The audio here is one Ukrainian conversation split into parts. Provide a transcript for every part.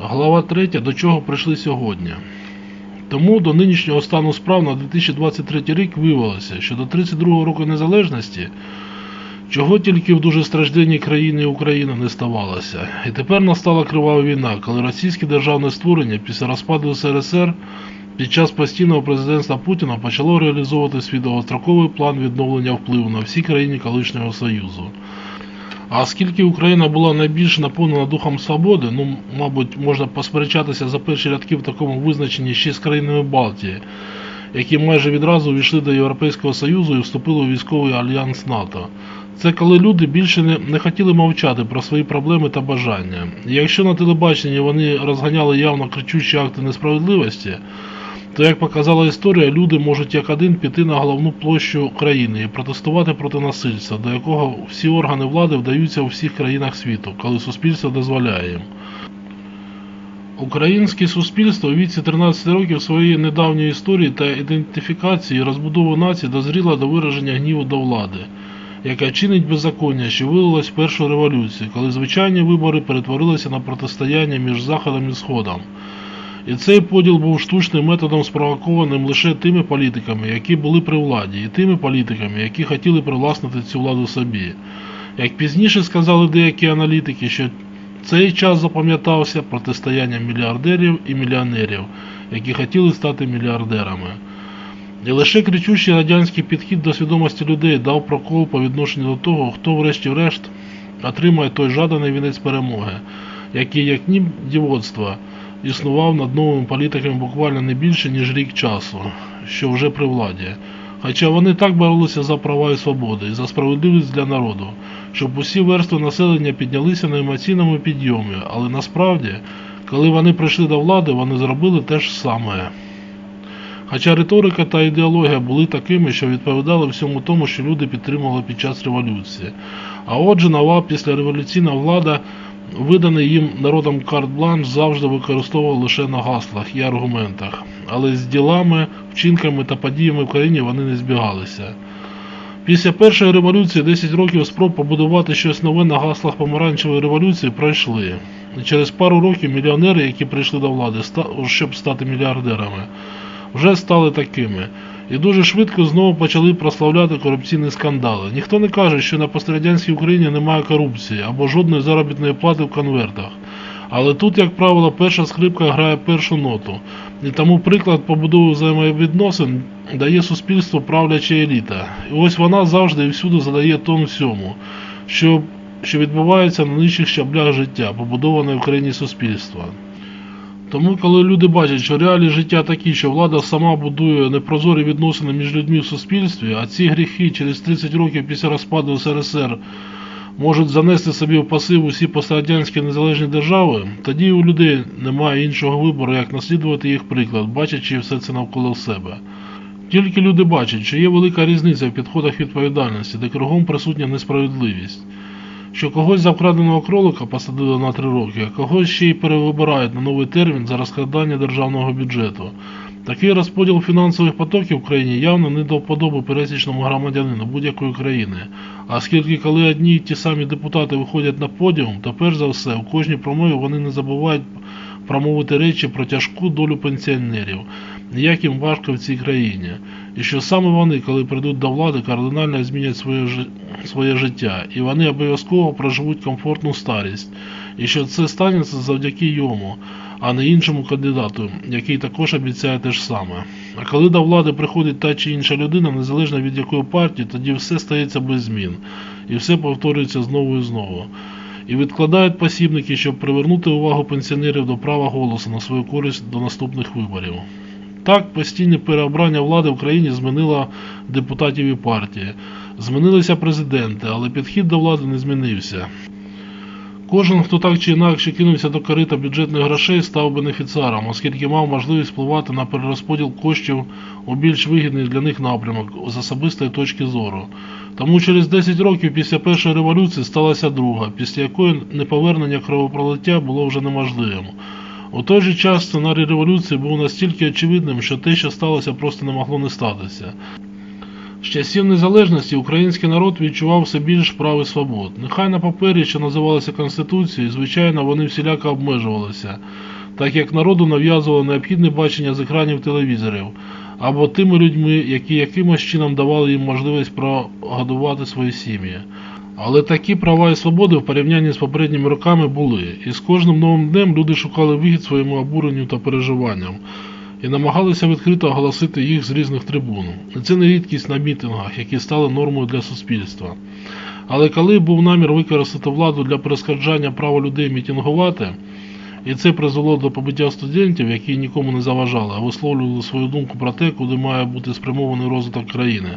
Глава 3. До чого прийшли сьогодні. Тому до нинішнього стану справ на 2023 рік виявилося, що до 32 року незалежності чого тільки в дуже стражденній країні Україна не ставалося. І тепер настала кривава війна, коли російське державне створення після розпаду СРСР під час постійного президентства Путіна почало реалізовувати свій довгостроковий план відновлення впливу на всі країни колишнього Союзу. А оскільки Україна була найбільш наповнена духом свободи, ну, мабуть, можна посперечатися за перші рядки в такому визначенні ще з країнами Балтії, які майже відразу увійшли до Європейського Союзу і вступили у військовий альянс НАТО. Це коли люди більше не, не хотіли мовчати про свої проблеми та бажання. І якщо на телебаченні вони розганяли явно кричущі акти несправедливості, то, як показала історія, люди можуть як один піти на головну площу країни і протестувати проти насильства, до якого всі органи влади вдаються у всіх країнах світу, коли суспільство дозволяє їм. Українське суспільство у віці 13 років своєї недавньої історії та ідентифікації розбудови нації дозріло до вираження гніву до влади, яка чинить беззаконня, що вилилось в першу революцію, коли звичайні вибори перетворилися на протистояння між Заходом і Сходом. І цей поділ був штучним методом спровокованим лише тими політиками, які були при владі, і тими політиками, які хотіли привласнити цю владу собі. Як пізніше сказали деякі аналітики, що цей час запам'ятався протистоянням мільярдерів і мільйонерів, які хотіли стати мільярдерами. І лише кричущий радянський підхід до свідомості людей дав прокол по відношенню до того, хто врешті-решт отримає той жаданий вінець перемоги, який, як ні дівоцтва, існував над новими політиками буквально не більше, ніж рік часу, що вже при владі. Хоча вони так боролися за права і свободи і за справедливість для народу, щоб усі верстви населення піднялися на емоційному підйомі, але насправді, коли вони прийшли до влади, вони зробили те ж саме. Хоча риторика та ідеологія були такими, що відповідали всьому тому, що люди підтримували під час революції. А отже, нова післяреволюційна влада, виданий їм народом карт-бланш, завжди використовувала лише на гаслах і аргументах, але з ділами, вчинками та подіями в країні вони не збігалися. Після першої революції 10 років спроб побудувати щось нове на гаслах помаранчевої революції пройшли. Через пару років мільйонери, які прийшли до влади, щоб стати мільярдерами, вже стали такими. І дуже швидко знову почали прославляти корупційні скандали. Ніхто не каже, що на пострадянській Україні немає корупції або жодної заробітної плати в конвертах. Але тут, як правило, перша скрипка грає першу ноту. І тому приклад побудови взаємовідносин дає суспільство правляча еліта. І ось вона завжди і всюди задає тон всьому, що, що відбувається на нижчих щаблях життя, побудованої в країні суспільства. Тому, коли люди бачать, що реалії життя такі, що влада сама будує непрозорі відносини між людьми в суспільстві, а ці гріхи через 30 років після розпаду СРСР можуть занести собі в пасив усі пострадянські незалежні держави, тоді у людей немає іншого вибору, як наслідувати їх приклад, бачачи все це навколо себе. Тільки люди бачать, що є велика різниця в підходах відповідальності, де кругом присутня несправедливість. Що когось за вкраденого кролика посадили на три роки, а когось ще й перевибирають на новий термін за розкрадання державного бюджету. Такий розподіл фінансових потоків в країні явно не до вподоби пересічному громадянину будь-якої країни. А оскільки коли одні й ті самі депутати виходять на подіум, то перш за все у кожній промові вони не забувають промовити речі про тяжку долю пенсіонерів, як їм важко в цій країні. І що саме вони, коли прийдуть до влади, кардинально змінять своє, своє життя, і вони обов'язково проживуть комфортну старість, і що це станеться завдяки йому, а не іншому кандидату, який також обіцяє те ж саме. А коли до влади приходить та чи інша людина, незалежно від якої партії, тоді все стається без змін, і все повторюється знову і знову. І відкладають посібники, щоб привернути увагу пенсіонерів до права голосу на свою користь до наступних виборів. Так, постійне переобрання влади в країні змінило депутатів і партії. Змінилися президенти, але підхід до влади не змінився. Кожен, хто так чи інакше кинувся до корита бюджетних грошей, став бенефіціаром, оскільки мав можливість впливати на перерозподіл коштів у більш вигідний для них напрямок з особистої точки зору. Тому через 10 років після першої революції сталася друга, після якої неповернення кровопролиття було вже неможливим. У той же час сценарій революції був настільки очевидним, що те, що сталося, просто не могло не статися. З часів незалежності український народ відчував все більш прав і свобод. Нехай на папері, що називалося Конституцією, звичайно, вони всіляко обмежувалися. так як народу нав'язувало необхідне бачення з екранів телевізорів, або тими людьми, які якимось чином давали їм можливість прогодувати свої сім'ї. Але такі права і свободи в порівнянні з попередніми роками були, і з кожним новим днем люди шукали вихід своєму обуренню та переживанням і намагалися відкрито оголосити їх з різних трибун. Це не рідкість на мітингах, які стали нормою для суспільства. Але коли був намір використати владу для перескарджання права людей мітингувати, і це призвело до побиття студентів, які нікому не заважали, а висловлювали свою думку про те, куди має бути спрямований розвиток країни.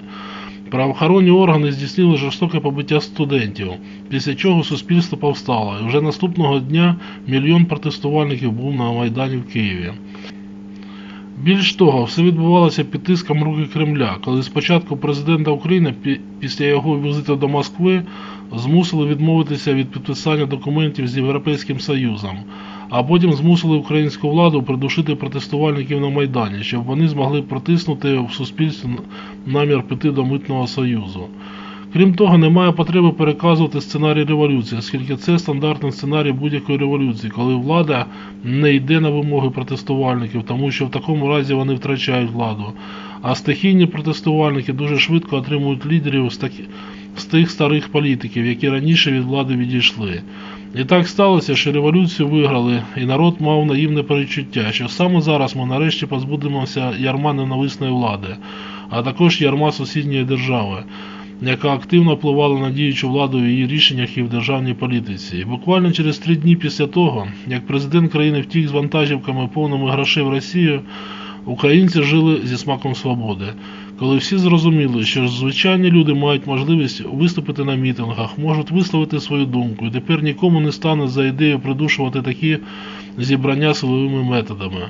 Правоохоронні органи здійснили жорстоке побиття студентів, після чого суспільство повстало, і вже наступного дня мільйон протестувальників був на Майдані в Києві. Більш того, все відбувалося під тиском руки Кремля, коли спочатку президента України після його візиту до Москви змусили відмовитися від підписання документів з Європейським Союзом, а потім змусили українську владу придушити протестувальників на Майдані, щоб вони змогли протиснути в суспільстві намір піти до митного союзу. Крім того, немає потреби переказувати сценарій революції, оскільки це стандартний сценарій будь-якої революції, коли влада не йде на вимоги протестувальників, тому що в такому разі вони втрачають владу. А стихійні протестувальники дуже швидко отримують лідерів з, тих старих політиків, які раніше від влади відійшли. І так сталося, що революцію виграли, і народ мав наївне перечуття, що саме зараз ми нарешті позбудемося ярма ненависної влади, а також ярма сусідньої держави яка активно впливала на діючу владу в її рішеннях і в державній політиці. І буквально через три дні після того, як президент країни втік з вантажівками повними грошей в Росію, українці жили зі смаком свободи. Коли всі зрозуміли, що звичайні люди мають можливість виступити на мітингах, можуть висловити свою думку, і тепер нікому не стане за ідею придушувати такі зібрання силовими методами.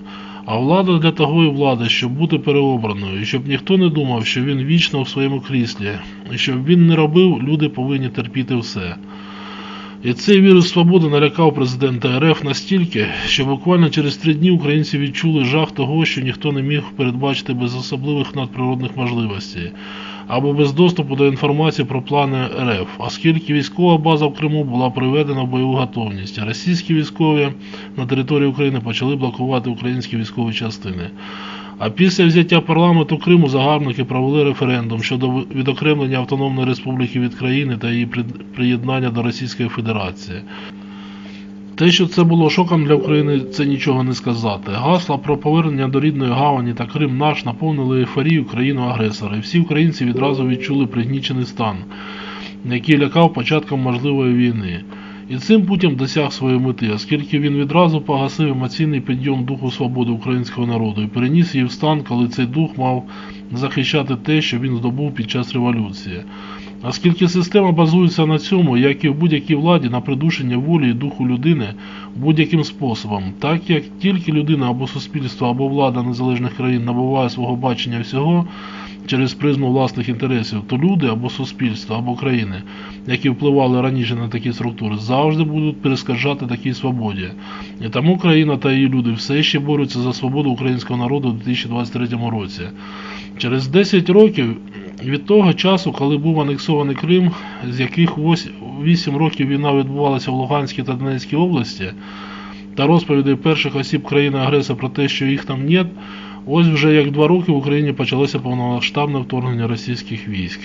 А влада для того і влада, щоб бути переобраною, і щоб ніхто не думав, що він вічно в своєму кріслі, і щоб він не робив, люди повинні терпіти все. І цей вірус свободи налякав президента РФ настільки, що буквально через три дні українці відчули жах того, що ніхто не міг передбачити без особливих надприродних можливостей або без доступу до інформації про плани РФ, оскільки військова база в Криму була приведена в бойову готовність. а Російські військові на території України почали блокувати українські військові частини. А після взяття парламенту Криму загарбники провели референдум щодо відокремлення Автономної Республіки від країни та її приєднання до Російської Федерації. Те, що це було шоком для України, це нічого не сказати. Гасла про повернення до рідної гавані та Крим наш наповнили ейфорію країну-агресора, і всі українці відразу відчули пригнічений стан, який лякав початком можливої війни. І цим путем досяг своєї мети, оскільки він відразу погасив емоційний підйом духу свободи українського народу і переніс її в стан, коли цей дух мав захищати те, що він здобув під час революції. Оскільки система базується на цьому, як і в будь-якій владі, на придушенні волі і духу людини будь-яким способом, так як тільки людина або суспільство, або влада незалежних країн набуває свого бачення всього через призму власних інтересів, то люди або суспільство, або країни, які впливали раніше на такі структури, завжди будуть перескажати такій свободі. І тому країна та її люди все ще борються за свободу українського народу у 2023 році. Через 10 років від того часу, коли був анексований Крим, з яких 8 років війна відбувалася в Луганській та Донецькій області, та розповідей перших осіб країни-агресора про те, що їх там нет, ось вже як два роки в Україні почалося повномасштабне вторгнення російських військ.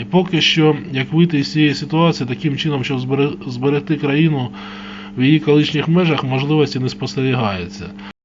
І поки що, як вийти із цієї ситуації таким чином, щоб збере- зберегти країну в її колишніх межах, можливості не спостерігається.